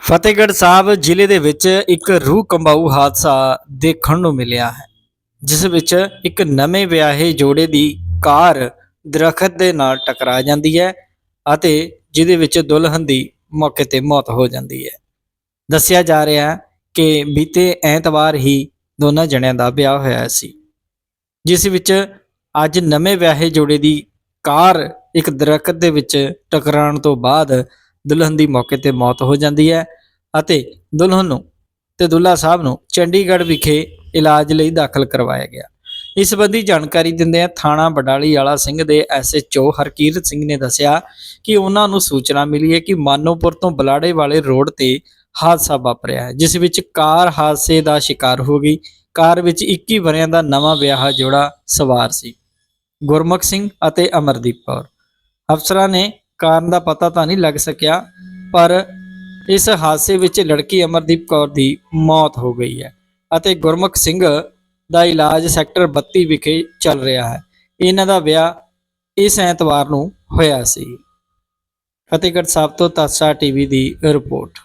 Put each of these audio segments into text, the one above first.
ਫਤਿਹਗੜ੍ਹ ਸਾਹਿਬ ਜ਼ਿਲ੍ਹੇ ਦੇ ਵਿੱਚ ਇੱਕ ਰੂਹ ਕੰਬਾਊ ਹਾਦਸਾ ਦੇਖਣ ਨੂੰ ਮਿਲਿਆ ਹੈ, ਜਿਸ ਵਿੱਚ ਇੱਕ ਨਵੇਂ ਵਿਆਹੇ ਜੋੜੇ ਦੀ ਕਾਰ ਦਰਖਤ ਦੇ ਨਾਲ ਟਕਰਾ ਜਾਂਦੀ ਹੈ ਅਤੇ ਜਿਹਦੇ ਵਿੱਚ ਦੁਲਹਨ ਦੀ ਮੌਕੇ ਤੇ ਮੌਤ ਹੋ ਜਾਂਦੀ ਹੈ। ਦੱਸਿਆ ਜਾ ਰਿਹਾ ਹੈ ਕਿ ਬੀਤੇ ਐਤਵਾਰ ਹੀ ਦੋਨਾਂ ਜਣਿਆਂ ਦਾ ਵਿਆਹ ਹੋਇਆ ਸੀ, ਜਿਸ ਵਿੱਚ ਅੱਜ ਨਵੇਂ ਵਿਆਹੇ ਜੋੜੇ ਦੀ ਕਾਰ ਇੱਕ ਦਰਖਤ ਦੇ ਵਿੱਚ ਟਕਰਾਉਣ ਤੋਂ ਬਾਅਦ ਦੁਲਹਨ ਦੀ ਮੌਕੇ ਤੇ ਮੌਤ ਹੋ ਜਾਂਦੀ ਹੈ ਅਤੇ ਦੁਲਹਨ ਨੂੰ ਤੇ ਦੁੱਲਾ ਸਾਹਿਬ ਨੂੰ ਚੰਡੀਗੜ੍ਹ ਵਿਖੇ ਇਲਾਜ ਲਈ ਦਾਖਲ ਕਰਵਾਇਆ ਗਿਆ। ਇਸ ਸੰਬੰਧੀ ਜਾਣਕਾਰੀ ਦਿੰਦਿਆਂ ਥਾਣਾ ਬਡਾਲੀ ਵਾਲਾ ਸਿੰਘ ਦੇ ਐਸਐਚਓ ਹਰਕੀਰਤ ਸਿੰਘ ਨੇ ਦੱਸਿਆ ਕਿ ਉਹਨਾਂ ਨੂੰ ਸੂਚਨਾ ਮਿਲੀ ਹੈ ਕਿ ਮਾਨੋਪੁਰ ਤੋਂ ਬਲਾੜੇ ਵਾਲੇ ਰੋਡ ਤੇ ਹਾਦਸਾ ਵਾਪਰਿਆ ਹੈ, ਜਿਸ ਵਿੱਚ ਕਾਰ ਹਾਦਸੇ ਦਾ ਸ਼ਿਕਾਰ ਹੋ ਗਈ। ਕਾਰ ਵਿੱਚ 21 ਵਰਿਆਂ ਦਾ ਨਵਾਂ ਵਿਆਹ ਜੋੜਾ ਸਵਾਰ ਸੀ। ਗੁਰਮੁਖ ਸਿੰਘ ਅਤੇ ਅਮਰਦੀਪ ਕੌਰ। ਅਫਸਰਾਂ ਨੇ ਕਾਰਨ ਦਾ ਪਤਾ ਤਾਂ ਨਹੀਂ ਲੱਗ ਸਕਿਆ, ਪਰ ਇਸ ਹਾਦਸੇ ਵਿੱਚ ਲੜਕੀ ਅਮਰਦੀਪ ਕੌਰ ਦੀ ਮੌਤ ਹੋ ਗਈ ਹੈ ਅਤੇ ਗੁਰਮੁਖ ਸਿੰਘ ਦਾ ਇਲਾਜ ਸੈਕਟਰ 32 ਵਿਖੇ ਚੱਲ ਰਿਹਾ ਹੈ। ਇਹਨਾਂ ਦਾ ਵਿਆਹ ਇਸ ਐਤਵਾਰ ਨੂੰ ਹੋਇਆ ਸੀ। ਫਤਿਹਗੜ੍ਹ ਸਾਹਿਬ ਤੋਂ ਤਾਸਾ ਟੀਵੀ ਦੀ ਰਿਪੋਰਟ।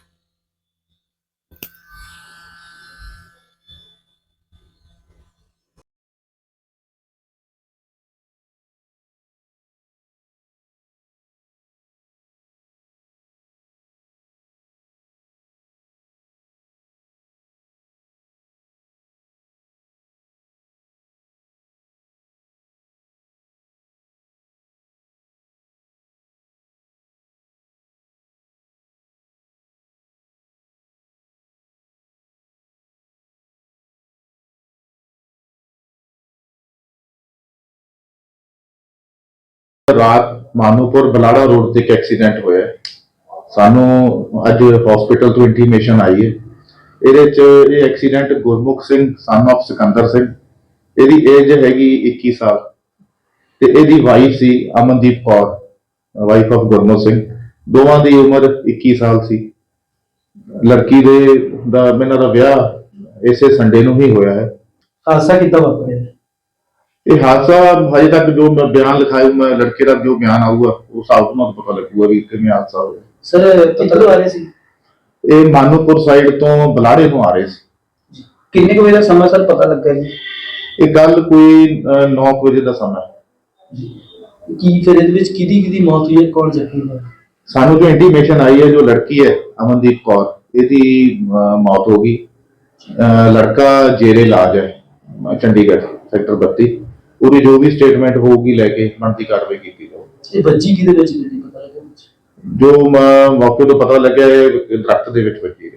ਰਾਤ ਮਾਨੂਪੁਰ ਬਲਾੜਾ ਰੋਡ ਤੇ ਇੱਕ ਐਕਸੀਡੈਂਟ ਹੋਇਆ। ਸਾਨੂੰ ਅੱਜ ਹਸਪੀਟਲ ਤੋਂ ਇੰਟੀਮੇਸ਼ਨ ਆਈ ਹੈ। ਇਹਦੇ ਚ ਇਹ accident Gurmukh Singh son of Sikandar Singh, ਇਹਦੀ ਏਜ ਹੈਗੀ 21 ਸਾਲ ਤੇ ਇਹਦੀ ਵਾਈਫ ਸੀ ਅਮਨਦੀਪ ਕੌਰ ਵਾਈਫ ਆਫ ਗੁਰਮੁਖ ਸਿੰਘ। ਦੋਵਾਂ ਦੀ ਉਮਰ 21 ਸਾਲ ਸੀ। ਲੜਕੀ ਦੇ ਦਾ, ਇਹਨਾਂ ਦਾ ਵਿਆਹ ਇਸੇ ਸੰਡੇ ਨੂੰ ਹੀ ਹੋਇਆ ਹੈ। ਹਾਦਸਾ ਕਿੱਦਾਂ ਵਾਪਰਿਆ? ਇਹ ਹਾਦਸਾ ਹਜੇ ਤੱਕ ਜੋ ਮੈਂ ਬਿਆਨ ਲਿਖਾਇਆ ਮੈਂ ਲੜਕੇ ਦਾ ਜੋ ਬਿਆਨ ਆਊਗਾ ਉਸ ਹਿਸਾਬ ਨਾਲ ਪਤਾ ਲੱਗੂਗਾ ਵੀ ਕਿਵੇਂ ਹਾਦਸਾ ਹੋਇਆ। ਸਰ ਕਿੱਥੋਂ ਆ ਰਹੇ ਸੀ? ਇਹ ਮਾਨੂਪੁਰ ਸਾਈਡ ਤੋਂ ਬਲਾੜੇ ਨੂੰ ਆ ਰਹੇ ਸੀ। ਕਿੰਨੇ ਕੁ ਵਜੇ ਦਾ ਸਮਾਂ ਸਰ ਪਤਾ ਲੱਗਾ ਜੀ? ਇਹ ਗੱਲ ਕੋਈ 9 ਵਜੇ ਦਾ ਸਮਾਂ। ਕੀ ਫਿਰ ਇਹਦੇ ਵਿੱਚ ਕਿਹਦੀ ਕਿਹਦੀ ਮੌਤ ਹੋਈ ਹੈ? ਕੌਣ ਜ਼ਖਮੀ ਹੋਇਆ? ਸਾਨੂੰ ਜੋ ਇੰਟੀਮੇਸ਼ਨ ਆਈ ਹੈ ਜੋ ਲੜਕੀ ਹੈ ਅਮਨਦੀਪ ਕੌਰ ਇਹਦੀ ਮੌਤ ਹੋ ਗਈ। ਲੜਕਾ ਜੇਰੇ ਇਲਾਜ ਹੈ ਚੰਡੀਗੜ੍ਹ ਸੈਕਟਰ 32 ਉਹਦੀ ਜੋ ਵੀ ਸਟੇਟਮੈਂਟ ਹੋਊਗੀ ਲੈ ਕੇ ਬਣਦੀ ਕਾਰਵਾਈ ਕੀਤੀ ਜਾਊਗੀ ਇਹ ਬੱਜੀ ਕਿਹਦੇ ਵਿੱਚ ਕਿਹਦੀ ਪਤਾ ਲੱਗਾ ਜੋ ਮ- ਮੌਕੇ ਤੋਂ ਪਤਾ ਲੱਗਿਆ ਇਹ ਦਰਖਤ ਦੇ ਵਿੱਚ ਵੱਜੀ